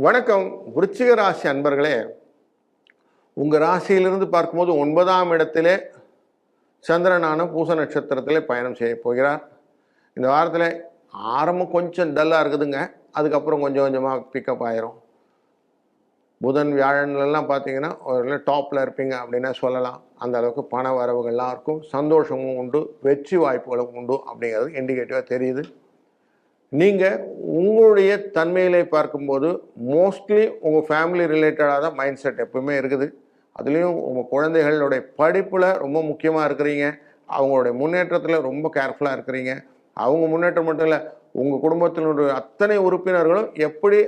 வணக்கம் விருச்சிக ராசி அன்பர்களே. உங்கள் ராசியிலிருந்து பார்க்கும்போது ஒன்பதாம் இடத்திலே சந்திரனான பூச நட்சத்திரத்திலே பயணம் செய்ய போகிறார். இந்த வாரத்தில் ஆரம்பம் கொஞ்சம் டல்லாக இருக்குதுங்க. அதுக்கப்புறம் கொஞ்சம் கொஞ்சமாக பிக்கப் ஆயிரும். புதன் வியாழன்லாம் பார்த்தீங்கன்னா ஒரு டாப்பில் இருப்பீங்க அப்படின்னா சொல்லலாம். அந்த அளவுக்கு பண வரவுகள்லாம் இருக்கும். சந்தோஷமும் உண்டு. வெற்றி வாய்ப்புகளும் உண்டு அப்படிங்கிறது இண்டிகேட்டிவாக தெரியுது. நீங்கள் உங்களுடைய தன்மையிலே பார்க்கும்போது மோஸ்ட்லி உங்கள் ஃபேமிலி ரிலேட்டடாக தான் மைண்ட் செட் எப்பவுமே இருக்குது. அதுலேயும் உங்கள் குழந்தைகளுடைய படிப்பில் ரொம்ப முக்கியமாக இருக்கிறீங்க. அவங்களுடைய முன்னேற்றத்தில் ரொம்ப கேர்ஃபுல்லாக இருக்கிறீங்க. அவங்க முன்னேற்றம் மட்டும் இல்லை உங்கள் குடும்பத்தினுடைய அத்தனை உறுப்பினர்களும் எப்படி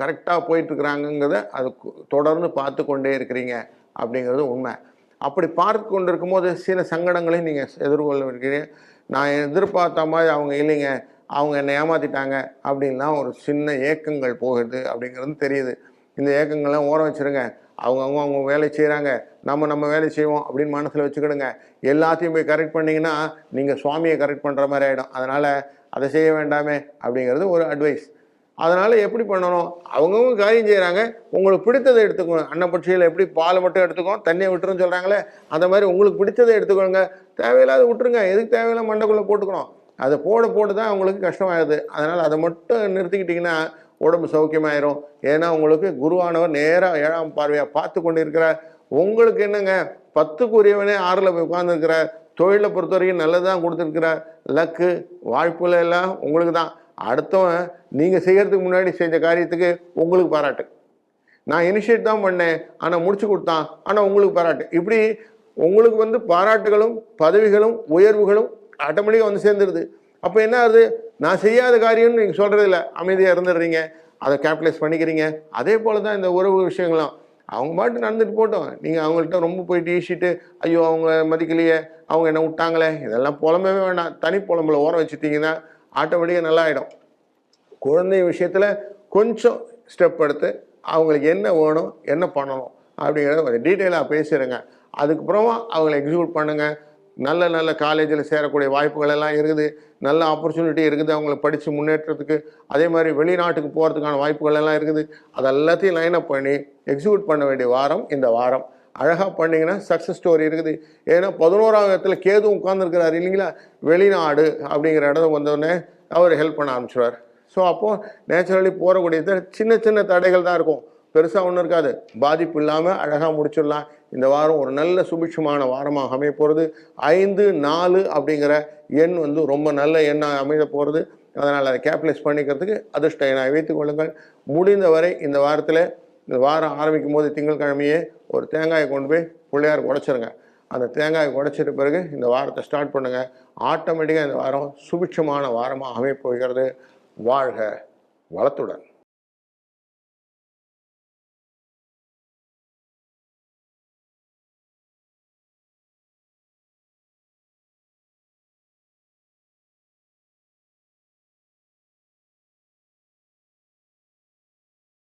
கரெக்டாக போயிட்டுருக்குறாங்கங்கிறத அது தொடர்ந்து பார்த்து கொண்டே இருக்கிறீங்க அப்படிங்கிறது உண்மை. அப்படி பார்த்து கொண்டு இருக்கும்போது சில சங்கடங்களையும் நீங்கள் எதிர்கொள்ள இருக்கிறீங்க நான் எதிர்பார்த்த மாதிரி அவங்க இல்லைங்க. அவங்க என்னை ஏமாற்றிட்டாங்க அப்படின்லாம் ஒரு சின்ன ஏக்கங்கள் போகுது அப்படிங்கிறது தெரியுது. இந்த ஏக்கங்கள்லாம் ஓரம் வச்சுருங்க. அவங்க அவங்க அவங்க வேலை செய்கிறாங்க நம்ம நம்ம வேலை செய்வோம் அப்படின்னு மனசில் வச்சுக்கிடுங்க. எல்லாத்தையும் போய் கரெக்ட் பண்ணிங்கன்னா நீங்கள் சுவாமியை கரெக்ட் பண்ணுற மாதிரி ஆகிடும் அதனால் அதை செய்ய வேண்டாமே அப்படிங்கிறது ஒரு அட்வைஸ் அதனால் எப்படி பண்ணணும்? அவங்கவுங்க காரியம் செய்கிறாங்க உங்களுக்கு பிடித்ததை எடுத்துக்கணும் அன்னப்பட்சியில் எப்படி பால் மட்டும் எடுத்துக்கணும் தண்ணியை விட்டுருன்னு சொல்கிறாங்களே அந்த மாதிரி உங்களுக்கு பிடிச்சதை எடுத்துக்கோங்க. தேவையில்லாத விட்டுருங்க. எதுக்கு தேவையில்ல மண்டைக்குள்ளே போட்டுக்கணும்? அதை போட போட தான் அவங்களுக்கு கஷ்டமாகுது. அதனால் அதை மட்டும் நிறுத்திக்கிட்டிங்கன்னா உடம்பு சௌக்கியமாயிரும். ஏன்னா உங்களுக்கு குருவானவர் நேராக ஏழாம் பார்வையாக பார்த்து கொண்டு இருக்கிறார் உங்களுக்கு என்னங்க? பத்துக்குரியவனே ஆறில் போய் உட்காந்துருக்கிறார் தொழிலை பொறுத்த வரைக்கும் நல்லதான் கொடுத்துருக்கிறார். லக்கு வாய்ப்புல எல்லாம் உங்களுக்கு தான். அடுத்தவன் நீங்கள் செய்கிறதுக்கு முன்னாடி செஞ்ச காரியத்துக்கு உங்களுக்கு பாராட்டு. நான் இனிஷியேட் தான் பண்ணேன். ஆனால் முடிச்சு கொடுத்தான். ஆனால் உங்களுக்கு பாராட்டு. இப்படி உங்களுக்கு வந்து பாராட்டுகளும் பதவிகளும் உயர்வுகளும் ஆட்டோமேட்டிக்காக வந்து சேர்ந்துடுது அப்போ என்ன ஆகுது? நான் செய்யாத காரியம்னு நீங்கள் சொல்கிறதில்ல அமைதியாக இருந்துடுறீங்க. அதை கேபிட்டலைஸ் பண்ணிக்கிறீங்க. அதே போல் தான் இந்த உறவு விஷயங்களும் அவங்க பாட்டு நடந்துட்டு போட்டோம். நீங்கள் அவங்கள்ட்ட ரொம்ப போயிட்டு ஈசிட்டு ஐயோ அவங்க மதிக்கலையே. அவங்க என்ன விட்டாங்களே? இதெல்லாம் புலம்பவே வேண்டாம் தனி புலம்புல ஓரம் வச்சுட்டிங்கன்னா ஆட்டோமேட்டிக்காக நல்லா ஆகிடும் குழந்தை விஷயத்தில் கொஞ்சம் ஸ்டெப் எடுத்து அவங்களுக்கு என்ன வேணும் என்ன பண்ணணும் அப்படிங்கிறத கொஞ்சம் டீட்டெயிலாக பேசிடுங்க. அதுக்கப்புறமா அவங்கள எக்ஸிக்யூட் பண்ணுங்கள் நல்ல நல்ல காலேஜில் சேரக்கூடிய வாய்ப்புகள் எல்லாம் இருக்குது. நல்ல ஆப்பர்ச்சுனிட்டி இருக்குது. அவங்கள படித்து முன்னேற்றத்துக்கு அதே மாதிரி வெளிநாட்டுக்கு போகிறதுக்கான வாய்ப்புகள் எல்லாம் இருக்குது. அது எல்லாத்தையும் லைன் அப் பண்ணி எக்ஸிக்யூட் பண்ண வேண்டிய வாரம் இந்த வாரம். அழகாக பண்ணிங்கன்னா சக்ஸஸ் ஸ்டோரி இருக்குது. ஏன்னா பதினோராம் இடத்துல கேது உட்காந்துருக்கிறார் இல்லைங்களா? வெளிநாடு அப்படிங்கிற இடம் வந்தோடனே அவர் ஹெல்ப் பண்ண ஆரம்பிச்சிடுவார் ஸோ அப்போது நேச்சுரலி போகக்கூடிய சின்ன சின்ன தடைகள் தான் இருக்கும். பெருசாக ஒன்றும் இருக்காது. பாதிப்பு இல்லாமல் அழகாக முடிச்சிடலாம். இந்த வாரம் ஒரு நல்ல சுபிட்சமான வாரமாக அமைய போகிறது ஐந்து நாலு அப்படிங்கிற எண் வந்து ரொம்ப நல்ல எண்ணாக அமைய போகிறது அதனால் அதை கேபிட்டலைஸ் பண்ணிக்கிறதுக்கு அதிர்ஷ்ட எண்ணாக வைத்துக் கொள்ளுங்கள். முடிந்தவரை இந்த வாரத்தில் இந்த வாரம் ஆரம்பிக்கும் போது திங்கட்கிழமையே ஒரு தேங்காயை கொண்டு போய் பிள்ளையார் உடைச்சிருங்க அந்த தேங்காயை உடைச்சிட்ட பிறகு இந்த வாரத்தை ஸ்டார்ட் பண்ணுங்கள் ஆட்டோமேட்டிக்காக இந்த வாரம் சுபிட்சமான வாரமாக அமைய போகிறது. வாழ்க வளத்துடன்.